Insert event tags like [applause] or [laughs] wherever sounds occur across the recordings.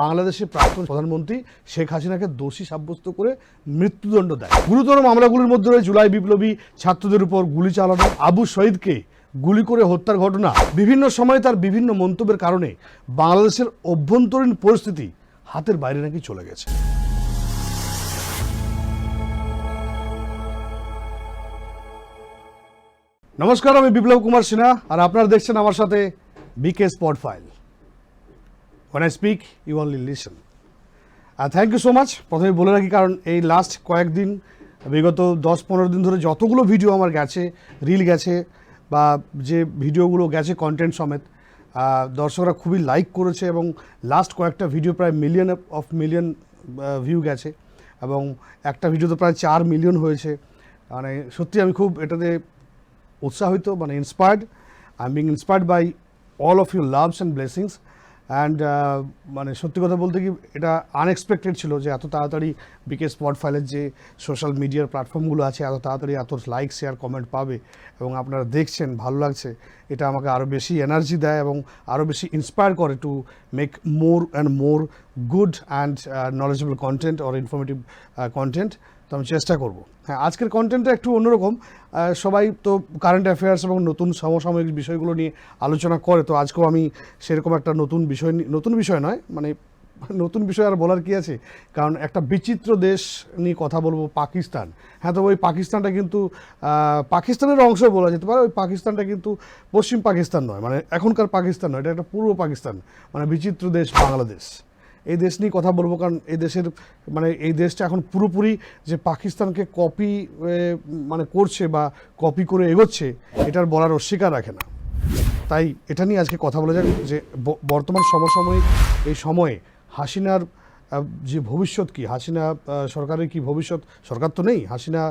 বাংলাদেশের প্রাক্তন প্রধানমন্ত্রী শেখ হাসিনাকে দোষী সাব্যস্ত করে মৃত্যুদণ্ড দেয়। গুরুতর মামলাগুলির মধ্যে রয়েছে জুলাই বিপ্লবী ছাত্রদের উপর গুলি চালানো, আবু শহীদকে গুলি করে হত্যার ঘটনা, বিভিন্ন সময় তার বিভিন্ন মন্তব্যের কারণে বাংলাদেশের অভ্যন্তরীণ পরিস্থিতি হাতের বাইরে নাকি চলে গেছে। নমস্কার, আমি বিপ্লব কুমার সিনহা, আর আপনারা দেখছেন আমার সাথে BK spot file one I speak you only listen R thank you so much প্রথমে বলে রাখি, কারণ এই লাস্ট কয়েকদিন, বিগত দশ পনেরো দিন ধরে যতগুলো ভিডিও আমার গেছে রিল গেছে, বা যে ভিডিওগুলো গেছে কন্টেন্ট সমেত দর্শকরা খুবই লাইক করেছে এবং লাস্ট কয়েকটা ভিডিও প্রায় মিলিয়ন অফ মিলিয়ন ভিউ গেছে এবং একটা ভিডিও তো প্রায় চার মিলিয়ন হয়েছে। মানে সত্যি আমি খুব এটাতে উৎসাহিত মানে inspired I am being inspired by all of your loves and blessings and মানে সত্যি কথা বলতে কি এটা আনএক্সপেক্টেড ছিল যে এত তাড়াতাড়ি বিকে স্পট ফাইলের যে সোশ্যাল মিডিয়ার প্ল্যাটফর্মগুলো আছে, এত তাড়াতাড়ি এত লাইক শেয়ার কমেন্ট পাবে এবং আপনারা দেখছেন, ভালো লাগছে, এটা আমাকে আরও বেশি এনার্জি দেয় এবং আরও বেশি ইন্সপায়ার করে to make more and more good and knowledgeable content or informative content তো আমি চেষ্টা করব। হ্যাঁ আজকের কন্টেন্টটা একটু অন্যরকম। সবাই তো কারেন্ট অ্যাফেয়ার্স এবং নতুন সমসাময়িক বিষয়গুলো নিয়ে আলোচনা করে, তো আজকেও আমি সেরকম একটা নতুন বিষয় নতুন বিষয় নয় মানে [laughs] নতুন বিষয় আর বলার কি আছে? কারণ একটা বিচিত্র দেশ নিয়ে কথা বলব, পাকিস্তান। হ্যাঁ তো ওই পাকিস্তানটা কিন্তু পাকিস্তানের অংশ বলা যেতে পারে, ওই পাকিস্তানটা কিন্তু পশ্চিম পাকিস্তান নয় মানে এখনকার পাকিস্তান নয়, এটা একটা পূর্ব পাকিস্তান মানে বিচিত্র দেশ বাংলাদেশ। এই দেশ নিয়ে কথা বলব, কারণ এই দেশের মানে এই দেশটা এখন পুরোপুরি যে পাকিস্তানকে কপি মানে করছে বা কপি করে এগোচ্ছে, এটার বলার অস্বীকার রাখে না। তাই এটা নিয়ে আজকে কথা বলা যাক যে বর্তমান সমসাময়িক এই সময়ে হাসিনার যে ভবিষ্যৎ কি? হাসিনা সরকারের কি ভবিষ্যৎ? সরকার তো নেই। হাসিনা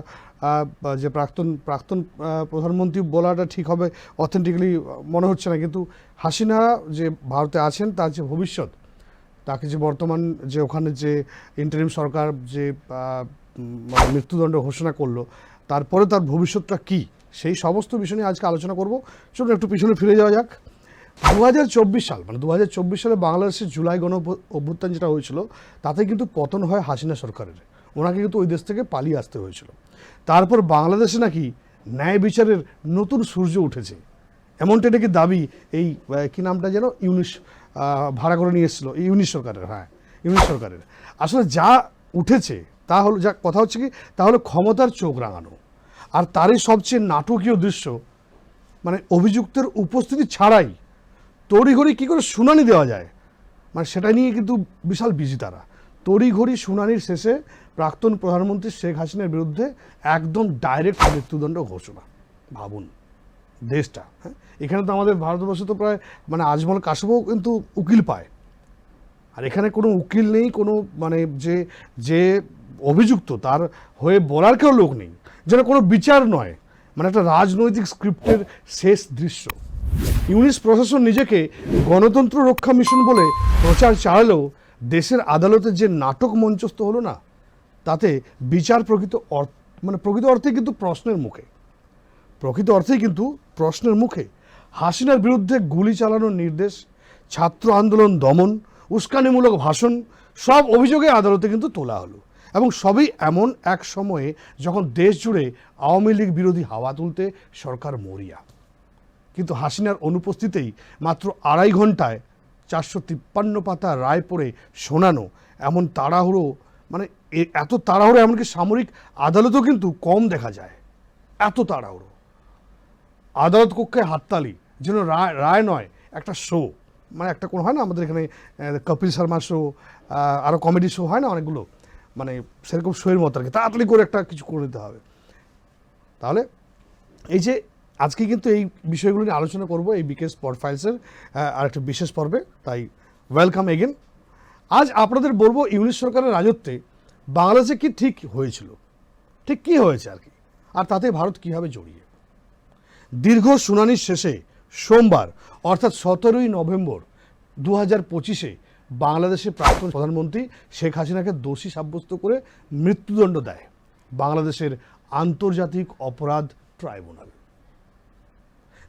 যে প্রাক্তন প্রাক্তন প্রধানমন্ত্রী বলাটা ঠিক হবে অথেন্টিক্যালি মনে হচ্ছে না। কিন্তু হাসিনা যে ভারতে আছেন, তার যে ভবিষ্যৎ তাকে যে বর্তমান যে ওখানে যে ইন্টারিম সরকার যে মানে মৃত্যুদণ্ড ঘোষণা করল, তারপরে তার ভবিষ্যৎটা কি? সেই সমস্ত বিষয় নিয়ে আজকে আলোচনা করব। চলুন একটু পিছনে ফিরে যাওয়া যাক। দু হাজার চব্বিশ সাল মানে দু হাজার চব্বিশ সালে বাংলাদেশের জুলাই গণ অভ্যু- অভ্যুত্থান যেটা হয়েছিল, তাতে কিন্তু পতন হয় হাসিনা সরকারের। ওনাকে কিন্তু ওই দেশ থেকে পালিয়ে আসতে হয়েছিল। তারপর বাংলাদেশে নাকি ন্যায় বিচারের নতুন সূর্য উঠেছে। এমনটা নাকি দাবি এই কি নামটা যেন? ইউনিশ ভাড়া করে নিয়ে এসেছিল। ইউনিশ সরকারের হ্যাঁ ইউনিশ সরকারের। আসলে যা উঠেছে, তা হলো, যা কথা হচ্ছে কি, তা হলো ক্ষমতার চোখ রাঙানো। আর তারই সবচেয়ে নাটকীয় দৃশ্য মানে অভিযুক্তের উপস্থিতি ছাড়াই তড়িঘড়ি কী করে শুনানি দেওয়া যায় মানে সেটা নিয়ে কিন্তু বিশাল বিজি তারা। তড়িঘড়ি শুনানির শেষে প্রাক্তন প্রধানমন্ত্রী শেখ হাসিনার বিরুদ্ধে একদম ডাইরেক্ট মৃত্যুদণ্ড ঘোষণা। ভাবুন। দেশটা হ্যাঁ? এখানে তো আমাদের ভারতবর্ষে তো প্রায় মানে আজমল কাশবও কিন্তু উকিল পায়। আর এখানে কোনো উকিল নেই, কোনো মানে যে যে অভিযুক্ত, তার হয়ে বলার কেউ লোক নেই। যেন কোনো বিচার নয় মানে একটা রাজনৈতিক স্ক্রিপ্টের শেষ দৃশ্য। ইউনিস প্রশাসন নিজেকে গণতন্ত্র রক্ষা মিশন বলে প্রচার চালালেও দেশের আদালতে যে নাটক মঞ্চস্থ হলো না, তাতে বিচার প্রকৃত অর্থ মানে প্রকৃত অর্থে কিন্তু প্রশ্নের মুখে। প্রকৃত অর্থেই কিন্তু প্রশ্নের মুখে হাসিনার বিরুদ্ধে গুলি চালানোর নির্দেশ, ছাত্র আন্দোলন দমন, উস্কানিমূলক ভাষণ, সব অভিযোগে আদালতে কিন্তু তোলা হলো এবং সবই এমন এক সময়ে যখন দেশ জুড়ে আওয়ামী লীগ বিরোধী হাওয়া তুলতে সরকার মরিয়া। কিন্তু হাসিনার অনুপস্থিতেই মাত্র আড়াই ঘন্টায় চারশো তিপ্পান্ন পাতা রায় পড়ে শোনানো এমন তাড়াহুড়ো মানে এত তাড়াহুড়ো এমনকি সামরিক আদালতেও কিন্তু কম দেখা যায়। এত তাড়াহুড়ো। আদালত কক্ষে হাততালি, যেন রায় রায় নয়, একটা শো মানে একটা কোনো হয় না, আমাদের এখানে কপিল শর্মা শো আরও কমেডি শো হয় না অনেকগুলো? মানে সেরকম শোয়ের মতো আর কি। তাড়াতাড়ি করে একটা কিছু করে দিতে হবে। তাহলে এই যে আজকে কিন্তু এই বিষয়গুলো নিয়ে আলোচনা করব, এই বিকেস স্পট ফাইলসের আরেকটা বিশেষ পর্বে। তাই ওয়েলকাম এগেন আজ আপনাদের বলব, ইউনিশ সরকারের রাজত্বে বাংলাদেশে কি ঠিক হয়েছিল? ঠিক কি হয়েছে আর কি? আর তাতে ভারত কীভাবে জড়িয়ে? দীর্ঘ শুনানির শেষে সোমবার, অর্থাৎ সতেরোই নভেম্বর দু হাজার পঁচিশে বাংলাদেশের প্রাক্তন প্রধানমন্ত্রী শেখ হাসিনাকে দোষী সাব্যস্ত করে মৃত্যুদণ্ড দেয় বাংলাদেশের আন্তর্জাতিক অপরাধ ট্রাইব্যুনাল।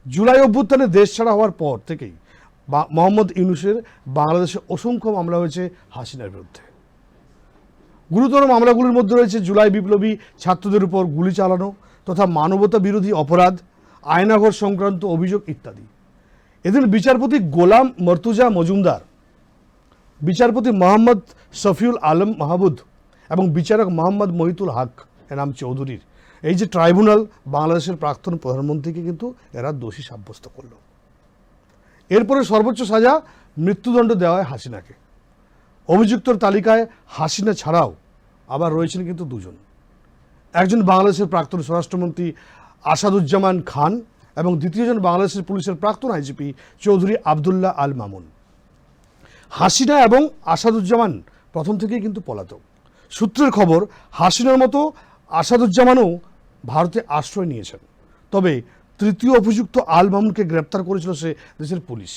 জুলাই অভ্যুত্থানে দেশ ছাড়া হওয়ার পর থেকেই মোহাম্মদ ইউনুসের বাংলাদেশে অসংখ্য মামলা হয়েছে হাসিনার বিরুদ্ধে। গুরুতর মামলাগুলির মধ্যে রয়েছে জুলাই বিপ্লবী ছাত্রদের উপর গুলি চালানো তথা মানবতা বিরোধী অপরাধ আয়নাঘর সংক্রান্ত অভিযোগ ইত্যাদি। এদিন বিচারপতি গোলাম মর্তুজা মজুমদার, বিচারপতি মোহাম্মদ শফিউল আলম মাহবুদ এবং বিচারক মোহাম্মদ মহিতুল হক এনাম চৌধুরীর। এই যে ট্রাইব্যুনাল বাংলাদেশের প্রাক্তন প্রধানমন্ত্রীকে কিন্তু এরা দোষী সাব্যস্ত করল। এরপরে সর্বোচ্চ সাজা মৃত্যুদণ্ড দেওয়া হয় হাসিনাকে। অভিযুক্তর তালিকায় হাসিনা ছাড়াও আবার রয়েছেন কিন্তু দুজন। একজন বাংলাদেশের প্রাক্তন স্বরাষ্ট্রমন্ত্রী আসাদুজ্জামান খান এবং দ্বিতীয়জন বাংলাদেশের পুলিশের প্রাক্তন আইজিপি চৌধুরী আবদুল্লাহ আল মামুন। হাসিনা এবং আসাদুজ্জামান প্রথম থেকেই কিন্তু পলাতক। সূত্রের খবর, হাসিনার মতো আসাদুজ্জামানও ভারতে আশ্রয় নিয়েছেন। তবে তৃতীয় অভিযুক্ত আল মামুনকে গ্রেপ্তার করেছিল সে দেশের পুলিশ।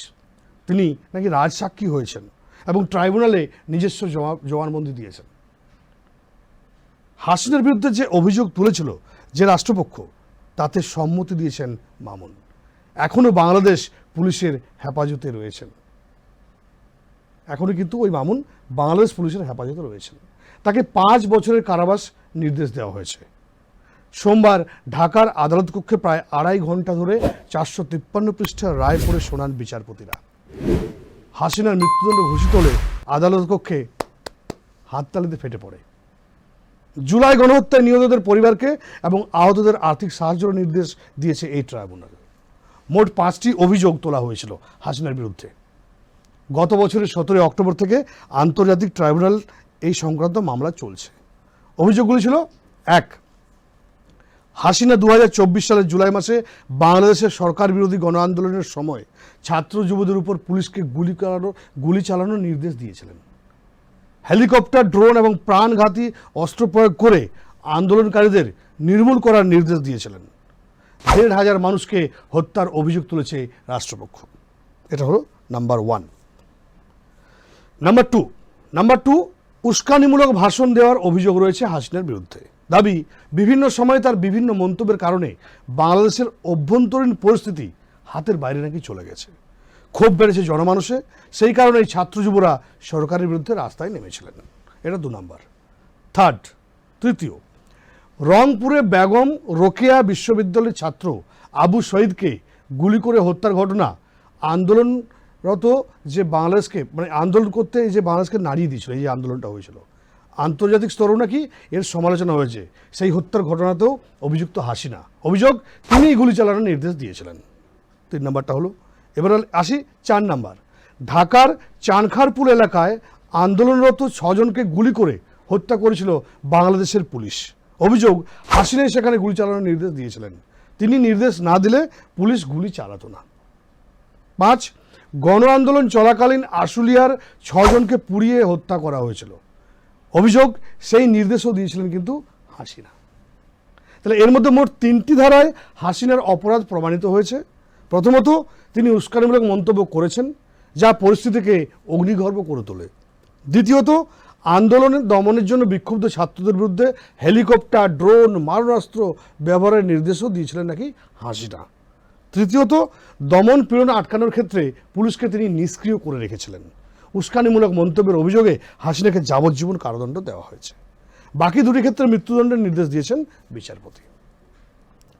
তিনি নাকি রাজসাক্ষী হয়েছেন এবং ট্রাইব্যুনালে নিজস্ব জবানবন্দি দিয়েছেন। হাসিনার বিরুদ্ধে যে অভিযোগ তুলেছিল যে রাষ্ট্রপক্ষ তাতে সম্মতি দিয়েছেন মামুন। এখনও বাংলাদেশ পুলিশের হেফাজতে রয়েছেন। এখনও কিন্তু ওই মামুন বাংলাদেশ পুলিশের হেফাজতে রয়েছেন। তাকে পাঁচ বছরের কারাবাস নির্দেশ দেওয়া হয়েছে। সোমবার ঢাকার আদালত কক্ষে প্রায় আড়াই ঘণ্টা ধরে চারশো তিপ্পান্ন পৃষ্ঠার রায় পড়ে শোনান বিচারপতিরা। হাসিনার মৃত্যুদণ্ড ঘোষিত হলে আদালত কক্ষে হাততালিতে ফেটে পড়ে। জুলাই গণহত্যায় নিহতদের পরিবারকে এবং আহতদের আর্থিক সাহায্যের নির্দেশ দিয়েছে এই ট্রাইব্যুনাল। মোট পাঁচটি অভিযোগ তোলা হয়েছিল হাসিনার বিরুদ্ধে। গত বছরের সতেরোই অক্টোবর থেকে আন্তর্জাতিক ট্রাইব্যুনাল এই সংক্রান্ত মামলা চলছে। অভিযোগগুলি ছিল, এক, হাসিনা দু হাজার চব্বিশ সালের জুলাই মাসে বাংলাদেশের সরকার বিরোধী গণ আন্দোলনের সময় ছাত্র যুবদের উপর পুলিশকে গুলি চালানো গুলি চালানোর নির্দেশ দিয়েছিলেন। হেলিকপ্টার, ড্রোন এবং প্রাণঘাতী অস্ত্র প্রয়োগ করে আন্দোলনকারীদের নির্মূল করার নির্দেশ দিয়েছিলেন। দেড় হাজার মানুষকে হত্যার অভিযোগ তুলেছে রাষ্ট্রপক্ষ। এটা হলো number one. Number two. Number two, উস্কানিমূলক ভাষণ দেওয়ার অভিযোগ রয়েছে হাসিনার বিরুদ্ধে। দাবি, বিভিন্ন সময় তার বিভিন্ন মন্তব্যের কারণে বাংলাদেশের অভ্যন্তরীণ পরিস্থিতি হাতের বাইরে নাকি চলে গেছে। ক্ষোভ বেড়েছে জনমানুষে, সেই কারণে এই ছাত্র যুবরা সরকারের বিরুদ্ধে রাস্তায় নেমেছিলেন। এটা দু নম্বর। থার্ড তৃতীয়, রংপুরে বেগম রোকেয়া বিশ্ববিদ্যালয়ের ছাত্র আবু শহীদকে গুলি করে হত্যার ঘটনা আন্দোলনরত যে বাংলাদেশকে মানে আন্দোলন করতে এই যে বাংলাদেশকে নাড়িয়ে দিয়েছিল, এই আন্দোলনটা হয়েছিল, আন্তর্জাতিক স্তরেও নাকি এর সমালোচনা হয়েছে। সেই হত্যার ঘটনাতেও অভিযুক্ত হাসিনা। অভিযোগ, তিনিই গুলি চালানোর নির্দেশ দিয়েছিলেন। তিন নম্বরটা হলো এবার আসি চার নাম্বার। ঢাকার চানখারপুল এলাকায় আন্দোলনরত ছজনকে গুলি করে হত্যা করেছিল বাংলাদেশের পুলিশ। অভিযোগ, হাসিনাই সেখানে গুলি চালানোর নির্দেশ দিয়েছিলেন। তিনি নির্দেশ না দিলে পুলিশ গুলি চালাতো না। পাঁচ গণ আন্দোলন চলাকালীন আশুলিয়ার ছজনকে পুড়িয়ে হত্যা করা হয়েছিল। অভিযোগ, সেই নির্দেশও দিয়েছিলেন কিন্তু হাসিনা। তাহলে এর মধ্যে মোট তিনটি ধারায় হাসিনার অপরাধ প্রমাণিত হয়েছে। প্রথমত তিনি উস্কানিমূলক মন্তব্য করেছেন যা পরিস্থিতিকে অগ্নিগর্ভ করে তোলে। দ্বিতীয়ত আন্দোলনের দমনের জন্য বিক্ষুব্ধ ছাত্রদের বিরুদ্ধে হেলিকপ্টার, ড্রোন, মারণাস্ত্র ব্যবহারের নির্দেশও দিয়েছিলেন নাকি হাসিনা। তৃতীয়ত, দমন পীড়ন আটকানোর ক্ষেত্রে পুলিশকে তিনি নিষ্ক্রিয় করে রেখেছিলেন। উস্কানিমূলক মন্তব্যের অভিযোগে হাসিনাকে যাবজ্জীবন কারাদণ্ড দেওয়া হয়েছে। বাকি দুটি ক্ষেত্রে মৃত্যুদণ্ডের নির্দেশ দিয়েছেন বিচারপতি।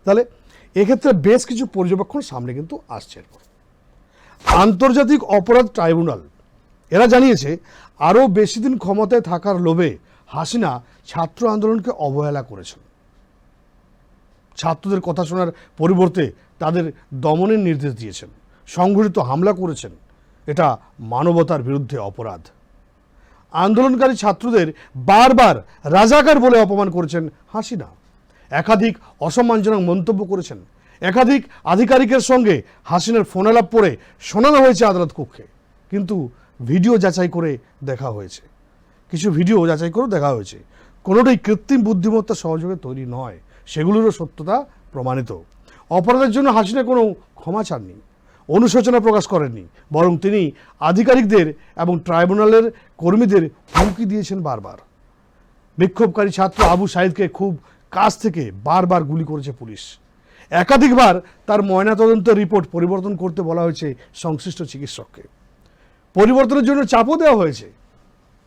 তাহলে এক্ষেত্রে বেশ কিছু পর্যবেক্ষণ সামনে কিন্তু আসছে এরপর। আন্তর্জাতিক অপরাধ ট্রাইব্যুনাল, এরা জানিয়েছে, আরও বেশি দিন ক্ষমতায় থাকার লোভে হাসিনা ছাত্র আন্দোলনকে অবহেলা করেছেন। ছাত্রদের কথা শোনার পরিবর্তে তাদের দমনের নির্দেশ দিয়েছেন, সংঘটিত হামলা করেছেন। এটা মানবতার বিরুদ্ধে অপরাধ। আন্দোলনকারী ছাত্রদের বারবার রাজাকার বলে অপমান করেছেন হাসিনা। একাধিক অসম্মানজনক মন্তব্য করেছেন। একাধিক আধিকারিকের সঙ্গে হাসিনার ফোনালাপ পড়ে শোনানো হয়েছে আদালত কক্ষে। কিন্তু ভিডিও যাচাই করে দেখা হয়েছে। কিছু ভিডিও যাচাই করে দেখা হয়েছে। কোনোটাই কৃত্রিম বুদ্ধিমত্তা সহযোগে তৈরি নয়। সেগুলোরও সত্যতা প্রমাণিত। অপরাধের জন্য হাসিনা কোনো ক্ষমা চাননি, অনুশোচনা প্রকাশ করেননি, বরং তিনি আধিকারিকদের এবং ট্রাইব্যুনালের কর্মীদের হুমকি দিয়েছেন বারবার। বিক্ষোভকারী ছাত্র আবু সাইদকে খুব কাছ থেকে বারবার গুলি করেছে পুলিশ। একাধিকবার তার ময়নাতদন্ত রিপোর্ট পরিবর্তন করতে বলা হয়েছে সংশ্লিষ্ট চিকিৎসককে। পরিবর্তনের জন্য চাপও দেওয়া হয়েছে।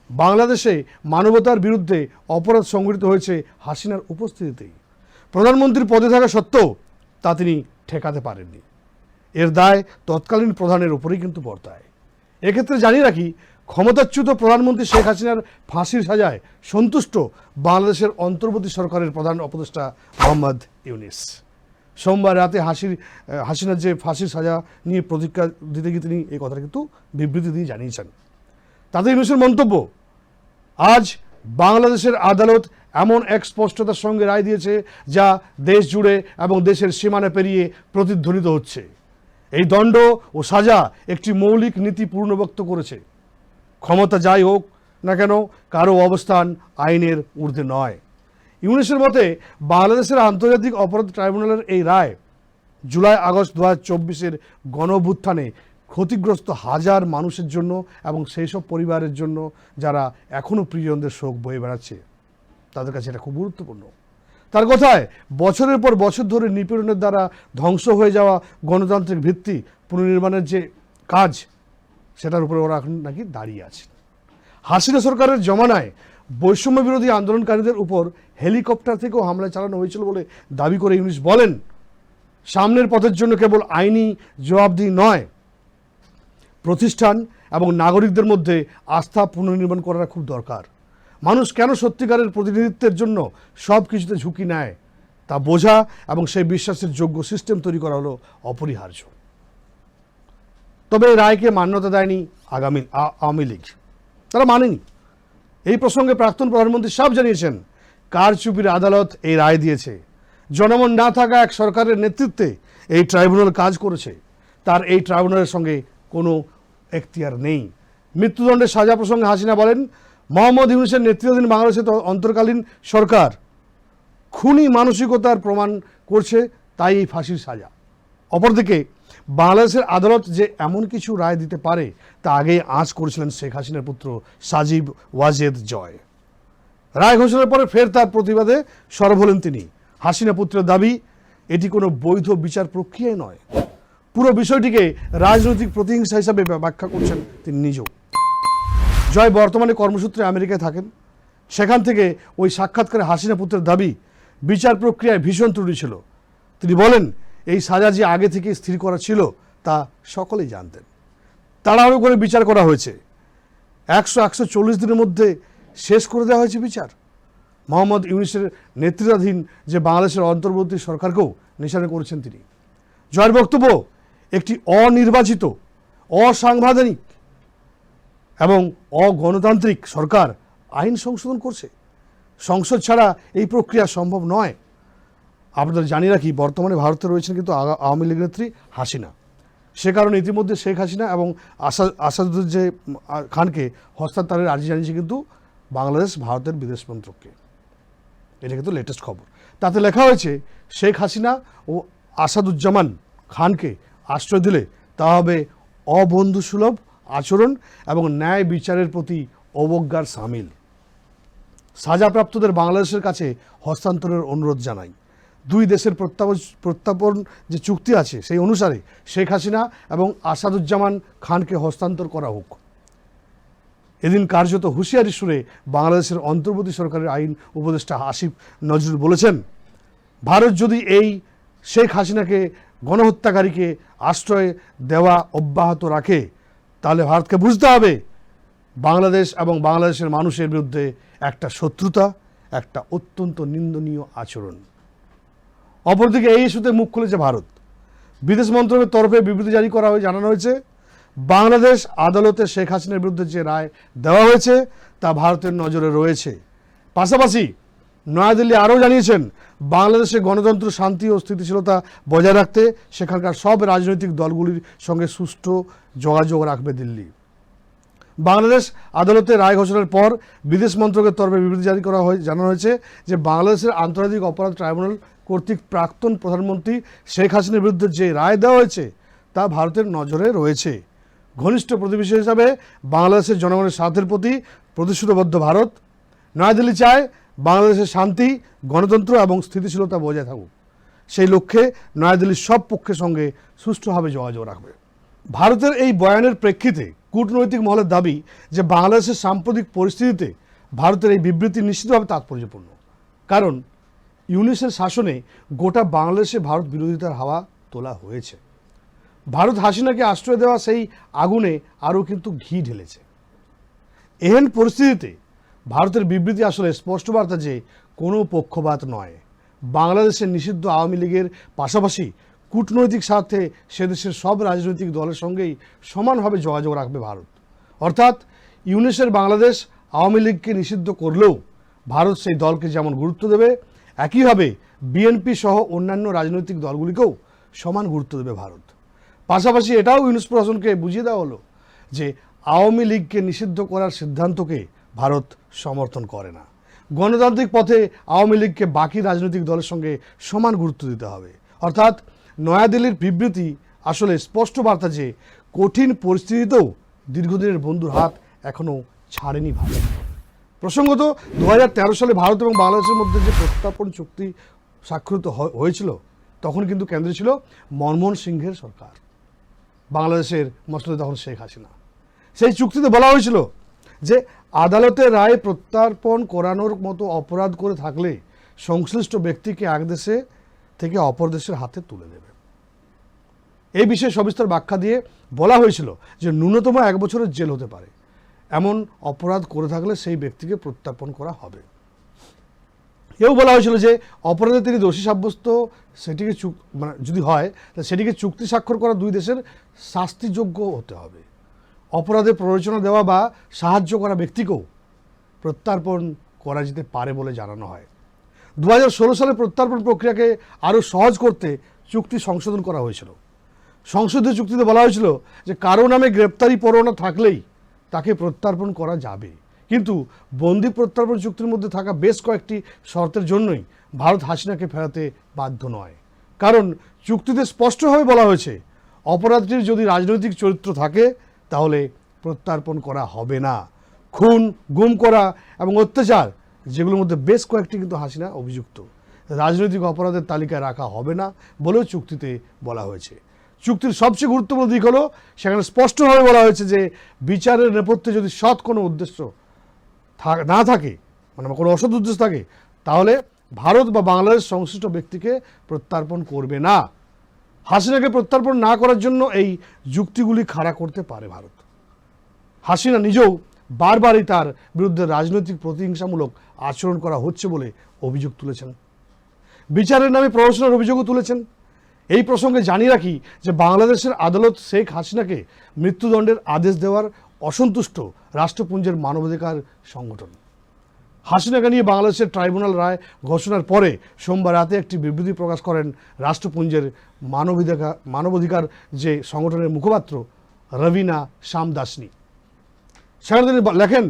বাংলাদেশে মানবতার বিরুদ্ধে অপরাধ সংঘটিত হয়েছে হাসিনার উপস্থিতিতেই। প্রধানমন্ত্রীর পদে থাকা সত্ত্বেও তা তিনি ঠেকাতে পারেননি। এর দায় তৎকালীন প্রধানের উপরেই কিন্তু বর্তায়। এক্ষেত্রে জানিয়ে রাখি ক্ষমতাচ্যুত প্রধানমন্ত্রী শেখ হাসিনার ফাঁসির সাজায় সন্তুষ্ট বাংলাদেশের অন্তর্বর্তী সরকারের প্রধান উপদেষ্টা মোহাম্মদ ইউনিস। সোমবার রাতে হাসির হাসিনার যে ফাঁসির সাজা নিয়ে প্রতিজ্ঞা দিতে গিয়ে তিনি এই কথাটা কিন্তু বিবৃতি দিয়ে জানিয়েছেন। তাদের ইউনিসের মন্তব্য, আজ বাংলাদেশের আদালত এমন এক স্পষ্টতার সঙ্গে রায় দিয়েছে যা দেশ জুড়ে এবং দেশের সীমানা পেরিয়ে প্রতিধ্বনিত হচ্ছে। এই দণ্ড ও সাজা একটি মৌলিক নীতি পূর্ণবক্ত করেছে। ক্ষমতা যাই হোক না কেন, কারও অবস্থান আইনের ঊর্ধ্বে নয়। ইউনেসের মতে, বাংলাদেশের আন্তর্জাতিক অপরাধ ট্রাইব্যুনালের এই রায় জুলাই আগস্ট দু হাজার চব্বিশের গণভুত্থানে ক্ষতিগ্রস্ত হাজার মানুষের জন্য এবং সেই সব পরিবারের জন্য যারা এখনও প্রিয়জনদের শোক বয়ে বেড়াচ্ছে, তাদের কাছে এটা খুব গুরুত্বপূর্ণ। তার কথায়, বছরের পর বছর ধরে নিপীড়নের দ্বারা ধ্বংস হয়ে যাওয়া গণতান্ত্রিক ভিত্তি পুনর্নির্মাণের যে কাজ সেটার উপরে ওরা এখন নাকি দাঁড়িয়ে আছে। হাসিনা সরকারের জমানায় বৈষম্য বিরোধী আন্দোলনকারীদের উপর হেলিকপ্টার থেকেও হামলা চালানো হয়েছিল বলে দাবি করে ইউনিস বলেন, সামনের পথের জন্য কেবল আইনি জবাবদিহি নয়, প্রতিষ্ঠান এবং নাগরিকদের মধ্যে আস্থা পুনর্নির্মাণ করাটা খুব দরকার। মানুষ কেন সত্যিকারের প্রতিনিধিত্বের জন্য সব কিছুতে ঝুঁকি নেয় তা বোঝা এবং সেই বিশ্বাসের যোগ্য সিস্টেম তৈরি করা হলো অপরিহার্য। তবে এই রায়কে মান্যতা দেয়নি আগামী আওয়ামী লীগ। তারা মানেনি। এই প্রসঙ্গে প্রাক্তন প্রধানমন্ত্রী সব জানিয়েছেন, কারচুপির আদালত এই রায় দিয়েছে। জনমন না থাকা এক সরকারের নেতৃত্বে এই ট্রাইব্যুনাল কাজ করেছে। তার এই ট্রাইব্যুনালের সঙ্গে কোনো এখতিয়ার নেই। মৃত্যুদণ্ডের সাজা প্রসঙ্গে হাসিনা বলেন, মোহাম্মদ ইউনুসের নেতৃত্বাধীন বাংলাদেশের অন্তর্কালীন সরকার। খুনি মানসিকতার প্রমাণ করছে, তাই এই ফাঁসির সাজা। অপরদিকে বাংলাদেশের আদালত যে এমন কিছু রায় দিতে পারে, তা আগেই আঁচ করেছিলেন শেখ হাসিনার পুত্র সাজিব ওয়াজেদ জয়। রায় ঘোষণার পরে ফের তার প্রতিবাদে সরব হলেন তিনি। হাসিনা পুত্রের দাবি, এটি কোনো বৈধ বিচার প্রক্রিয়াই নয়। পুরো বিষয়টিকে রাজনৈতিক প্রতিহিংসা হিসাবে ব্যাখ্যা করছেন তিনি নিজেও। জয় বর্তমানে কর্মসূত্রে আমেরিকায় থাকেন। সেখান থেকে ওই সাক্ষাৎকারে হাসিনা পুত্রের দাবি, বিচার প্রক্রিয়ায় ভীষণ ত্রুটি ছিল। তিনি বলেন এই সাজা যে আগে থেকে স্থির করা ছিল, তা সকলেই জানতেন। তাড়াহুড়ো করে বিচার করা হয়েছে। একশো একশো চল্লিশ দিনের মধ্যে শেষ করে দেওয়া হয়েছে বিচার। মোহাম্মদ ইউনিসের নেতৃত্বাধীন যে বাংলাদেশের অন্তর্বর্তী সরকারকেও নিশানা করেছেন তিনি। জয়ের বক্তব্য, একটি অনির্বাচিত, অসাংবিধানিক এবং অগণতান্ত্রিক সরকার আইন সংশোধন করছে। সংসদ ছাড়া এই প্রক্রিয়া সম্ভব নয়। আপনাদের জানিয়ে রাখি, বর্তমানে ভারতে রয়েছেন কিন্তু আওয়ামী লীগ নেত্রী হাসিনা। সে কারণে ইতিমধ্যে শেখ হাসিনা এবং আসাদ আসাদুজ্জামান যে খানকে হস্তান্তরের আর্জি জানিয়েছে কিন্তু বাংলাদেশ, ভারতের বিদেশ মন্ত্রককে। এটা কিন্তু লেটেস্ট খবর। তাতে লেখা হয়েছে, শেখ হাসিনা ও আসাদুজ্জামান খানকে আশ্রয় দিলে তা হবে অবন্ধুসুলভ আচরণ এবং ন্যায় বিচারের প্রতি অবজ্ঞার সামিল। সাজাপ্রাপ্তদের বাংলাদেশের কাছে হস্তান্তরের অনুরোধ জানাই। দুই দেশের প্রত্যাপন যে চুক্তি আছে সেই অনুসারে শেখ হাসিনা এবং আসাদুজ্জামান খানকে হস্তান্তর করা হোক। এদিন কার্যত হুঁশিয়ারি সুরে বাংলাদেশের অন্তর্বর্তী সরকারের আইন উপদেষ্টা আসিফ নজরুল বলেছেন, ভারত যদি এই শেখ হাসিনাকে গণহত্যাকারীকে আশ্রয় দেওয়া অব্যাহত রাখে, তাহলে ভারতকে বুঝতে হবে বাংলাদেশ এবং বাংলাদেশের মানুষের বিরুদ্ধে একটা শত্রুতা, একটা অত্যন্ত নিন্দনীয় আচরণ। অপরদিকে এই ইস্যুতে মুখ খুলেছে ভারত। বিদেশ মন্ত্রকের তরফে বিবৃতি জারি করা হয়ে জানানো হয়েছে, বাংলাদেশ আদালতে শেখ হাসিনার বিরুদ্ধে যে রায় দেওয়া হয়েছে, তা ভারতের নজরে রয়েছে। পাশাপাশি নয়াদিল্লি আরও জানিয়েছেন, বাংলাদেশে গণতন্ত্র, শান্তি ও স্থিতিশীলতা বজায় রাখতে সেখানকার সব রাজনৈতিক দলগুলির সঙ্গে সুষ্ঠু যোগাযোগ রাখবে দিল্লি। বাংলাদেশ আদালতে রায় ঘোষণার পর বিদেশ মন্ত্রকের তরফে বিবৃতি জারি করা হয়ে জানানো হয়েছে যে বাংলাদেশের আন্তর্জাতিক অপরাধ ট্রাইব্যুনাল কর্তৃক প্রাক্তন প্রধানমন্ত্রী শেখ হাসিনার বিরুদ্ধে যে রায় দেওয়া হয়েছে, তা ভারতের নজরে রয়েছে। ঘনিষ্ঠ প্রতিবেশী হিসাবে বাংলাদেশের জনগণের স্বার্থের প্রতি প্রতিশ্রুতিবদ্ধ ভারত। নয়াদিল্লি চায় বাংলাদেশের শান্তি, গণতন্ত্র এবং স্থিতিশীলতা বজায় থাকুক। সেই লক্ষ্যে নয়াদিল্লির সব পক্ষের সঙ্গে সুষ্ঠুভাবে যোগাযোগ রাখবে। ভারতের এই বয়ানের প্রেক্ষিতে কূটনৈতিক মহলের দাবি যে বাংলাদেশের সাম্প্রতিক পরিস্থিতিতে ভারতের এই বিবৃতি নিশ্চিতভাবে তাৎপর্যপূর্ণ। কারণ ইউনিসের শাসনে গোটা বাংলাদেশে ভারত বিরোধিতার হাওয়া তোলা হয়েছে। ভারত হাসিনাকে আশ্রয় দেওয়া সেই আগুনে আরও কিন্তু ঘি ঢেলেছে। এহেন পরিস্থিতিতে ভারতের বিবৃতি আসলে স্পষ্ট বার্তা যে কোনো পক্ষপাত নয়। বাংলাদেশের নিষিদ্ধ আওয়ামী লীগের পাশাপাশি কূটনৈতিক স্বার্থে সে দেশের সব রাজনৈতিক দলের সঙ্গেই সমানভাবে যোগাযোগ রাখবে ভারত। অর্থাৎ ইউনেসের বাংলাদেশ আওয়ামী লীগকে নিষিদ্ধ করলেও ভারত সেই দলকে যেমন গুরুত্ব দেবে, একইভাবে বিএনপি সহ অন্যান্য রাজনৈতিক দলগুলিকেও সমান গুরুত্ব দেবে ভারত। পাশাপাশি এটাও ইউনুস প্রশাসনকে বুঝিয়ে দেওয়া হলো যে আওয়ামী লীগকে নিষিদ্ধ করার সিদ্ধান্তকে ভারত সমর্থন করে না। গণতান্ত্রিক পথে আওয়ামী লীগকে বাকি রাজনৈতিক দলের সঙ্গে সমান গুরুত্ব দিতে হবে। অর্থাৎ নয়াদিল্লির বিবৃতি আসলে স্পষ্ট বার্তা যে কঠিন পরিস্থিতিতেও দীর্ঘদিনের বন্ধুর হাত এখনও ছাড়েনি ভারত। প্রসঙ্গত, দু হাজার তেরো সালে ভারত এবং বাংলাদেশের মধ্যে যে প্রত্যার্পণ চুক্তি স্বাক্ষরিত হয়েছিল, তখন কিন্তু কেন্দ্রে ছিল মনমোহন সিংহের সরকার। বাংলাদেশের মসলে তখন শেখ হাসিনা। সেই চুক্তিতে বলা হয়েছিল যে আদালতের রায় প্রত্যার্পণ করানোর মতো অপরাধ করে থাকলে সংশ্লিষ্ট ব্যক্তিকে এক দেশে থেকে অপর দেশের হাতে তুলে দেবে। এই বিষয়ে সবিস্তর ব্যাখ্যা দিয়ে বলা হয়েছিল যে ন্যূনতম এক বছরের জেল হতে পারে। এমন অপরাধ করে থাকলে সেই ব্যক্তিকে প্রত্যার্পণ করা হবে। এও বলা হয়েছিল যে অপরাধে তিনি দোষী সাব্যস্ত, সেটিকে চুক মানে যদি হয় তাহলে সেটিকে চুক্তি স্বাক্ষর করা দুই দেশের শাস্তিযোগ্য হতে হবে। অপরাধে প্ররোচনা দেওয়া বা সাহায্য করা ব্যক্তিকেও প্রত্যার্পণ করা যেতে পারে বলে জানানো হয়। দু হাজার ষোলো সালে প্রত্যার্পণ প্রক্রিয়াকে আরও সহজ করতে চুক্তি সংশোধন করা হয়েছিল। সংশোধিত চুক্তিতে বলা হয়েছিল যে কারও নামে গ্রেপ্তারি পরোয়ানা থাকলেই তাকে প্রত্যার্পণ করা যাবে। কিন্তু বন্দি প্রত্যার্পণ চুক্তির মধ্যে থাকা বেশ কয়েকটি শর্তের জন্যই ভারত হাসিনাকে ফেরাতে বাধ্য নয়। কারণ চুক্তিতে স্পষ্টভাবে বলা হয়েছে, অপরাধটির যদি রাজনৈতিক চরিত্র থাকে, তাহলে প্রত্যার্পণ করা হবে না। খুন, গুম করা এবং অত্যাচার যেগুলোর মধ্যে বেশ কয়েকটি কিন্তু হাসিনা অভিযুক্ত। রাজনৈতিক অপরাধের তালিকায় রাখা হবে না বলেও চুক্তিতে বলা হয়েছে। চুক্তির সবচেয়ে গুরুত্বপূর্ণ দিক হলো, সেখানে স্পষ্টভাবে বলা হয়েছে যে বিচারের নেপথ্যে যদি সৎ কোনো উদ্দেশ্য না থাকে মানে কোনো অসৎ উদ্দেশ্য থাকে, তাহলে ভারত বা বাংলাদেশ সংশ্লিষ্ট ব্যক্তিকে প্রত্যার্পণ করবে না। হাসিনাকে প্রত্যার্পণ না করার জন্য এই যুক্তিগুলি খাড়া করতে পারে ভারত। হাসিনা নিজেও বারবারই তার বিরুদ্ধে রাজনৈতিক প্রতিহিংসামূলক আচরণ করা হচ্ছে বলে অভিযোগ তুলেছেন। বিচারের নামে প্রহসনের অভিযোগও তুলেছেন। এই প্রসঙ্গে জানিয়ে রাখি যে বাংলাদেশের আদালত শেখ হাসিনাকে মৃত্যুদণ্ডের আদেশ দেওয়ার অসন্তুষ্ট রাষ্ট্রপুঞ্জের মানবাধিকার সংগঠন। হাসিনাকে নিয়ে বাংলাদেশের ট্রাইব্যুনাল রায় ঘোষণার পরে সোমবার রাতে একটি বিবৃতি প্রকাশ করেন রাষ্ট্রপুঞ্জের মানবাধিকার মানবাধিকার যে সংগঠনের মুখপাত্র রবিনা শ্যামদাসনী সেখানে তিনি লেখেন,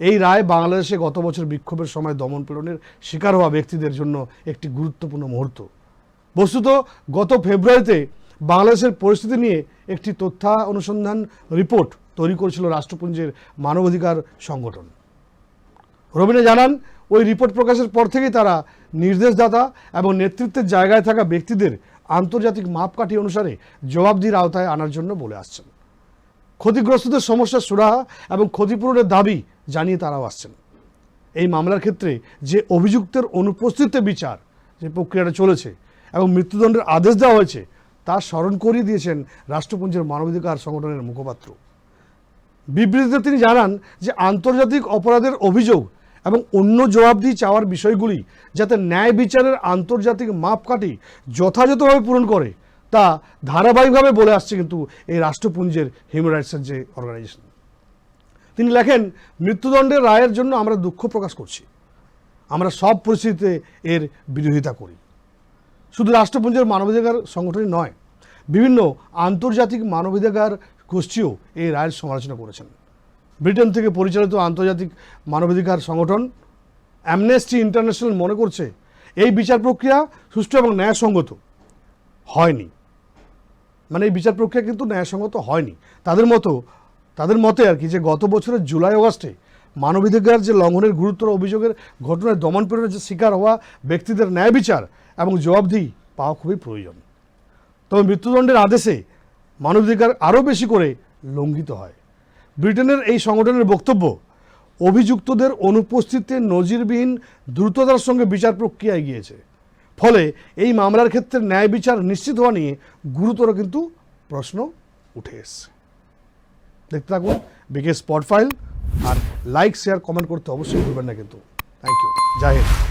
এই রায় বাংলাদেশে গত বছর বিক্ষোভের সময় দমন পীড়নের শিকার হওয়া ব্যক্তিদের জন্য একটি গুরুত্বপূর্ণ মুহূর্ত। বস্তুত, গত ফেব্রুয়ারিতে বাংলাদেশের পরিস্থিতি নিয়ে একটি তথ্যা অনুসন্ধান রিপোর্ট তৈরি করেছিল রাষ্ট্রপুঞ্জের মানবাধিকার সংগঠন। রবিনা জানান, ওই রিপোর্ট প্রকাশের পর থেকেই তারা নির্দেশদাতা এবং নেতৃত্বের জায়গায় থাকা ব্যক্তিদের আন্তর্জাতিক মাপকাঠি অনুসারে জবাবদিহির আওতায় আনার জন্য বলে আসছেন। ক্ষতিগ্রস্তদের সমস্যার সুরাহা এবং ক্ষতিপূরণের দাবি জানিয়ে তারাও আসছেন। এই মামলার ক্ষেত্রে যে অভিযুক্তের অনুপস্থিতিতে বিচার যে প্রক্রিয়াটা চলেছে এবং মৃত্যুদণ্ডের আদেশ দেওয়া হয়েছে, তা স্মরণ করিয়ে দিয়েছেন রাষ্ট্রপুঞ্জের মানবাধিকার সংগঠনের মুখপাত্র। বিবৃতিতে তিনি জানান যে আন্তর্জাতিক অপরাধের অভিযোগ এবং অন্য জবাবদিহি চাওয়ার বিষয়গুলি যাতে ন্যায় বিচারের আন্তর্জাতিক মাপকাঠি যথাযথভাবে পূরণ করে তা ধারাবাহিকভাবে বলে আসছে কিন্তু এই রাষ্ট্রপুঞ্জের হিউম্যান রাইটসের যে অর্গানাইজেশন তিনি লেখেন, মৃত্যুদণ্ডের রায়ের জন্য আমরা দুঃখ প্রকাশ করছি। আমরা সব পরিস্থিতিতে এর বিরোধিতা করি। শুধু রাষ্ট্রপুঞ্জের মানবাধিকার সংগঠনই নয়, বিভিন্ন আন্তর্জাতিক মানবাধিকার গোষ্ঠীও এই রায়ের সমালোচনা করেছেন। ব্রিটেন থেকে পরিচালিত আন্তর্জাতিক মানবাধিকার সংগঠন অ্যামনেস্টি ইন্টারন্যাশনাল মনে করছে, এই বিচার প্রক্রিয়া সুষ্ঠু এবং ন্যায়সঙ্গত হয়নি। মানে এই বিচার প্রক্রিয়া কিন্তু ন্যায়সঙ্গত হয়নি। তাদের মতো, তাদের মতে আর কি যে গত বছরের জুলাই অগাস্টে মানবাধিকার যে লঙ্ঘনের গুরুতর অভিযোগের ঘটনায় দমন পীড়নের যে শিকার হওয়া ব্যক্তিদের ন্যায় বিচার এবং জবাবদিহি পাওয়া খুবই প্রয়োজন। তবে মৃত্যুদণ্ডের আদেশে মানবাধিকার আরও বেশি করে লঙ্ঘিত হয়। ব্রিটেনের এই সংগঠনের বক্তব্য, অভিযুক্তদের অনুপস্থিতিতে নজিরবিহীন দ্রুততার সঙ্গে বিচার প্রক্রিয়ায় গিয়েছে ফলে এই মামলার ক্ষেত্রে ন্যায় বিচার নিশ্চিত হওয়া নিয়ে গুরুতর কিন্তু প্রশ্ন উঠে এসছে। দেখতে থাকুন বিকে স্পট ফাইল আর লাইক, শেয়ার, কমেন্ট করতে অবশ্যই ভুলবেন না কিন্তু। Thank you Jai Hind.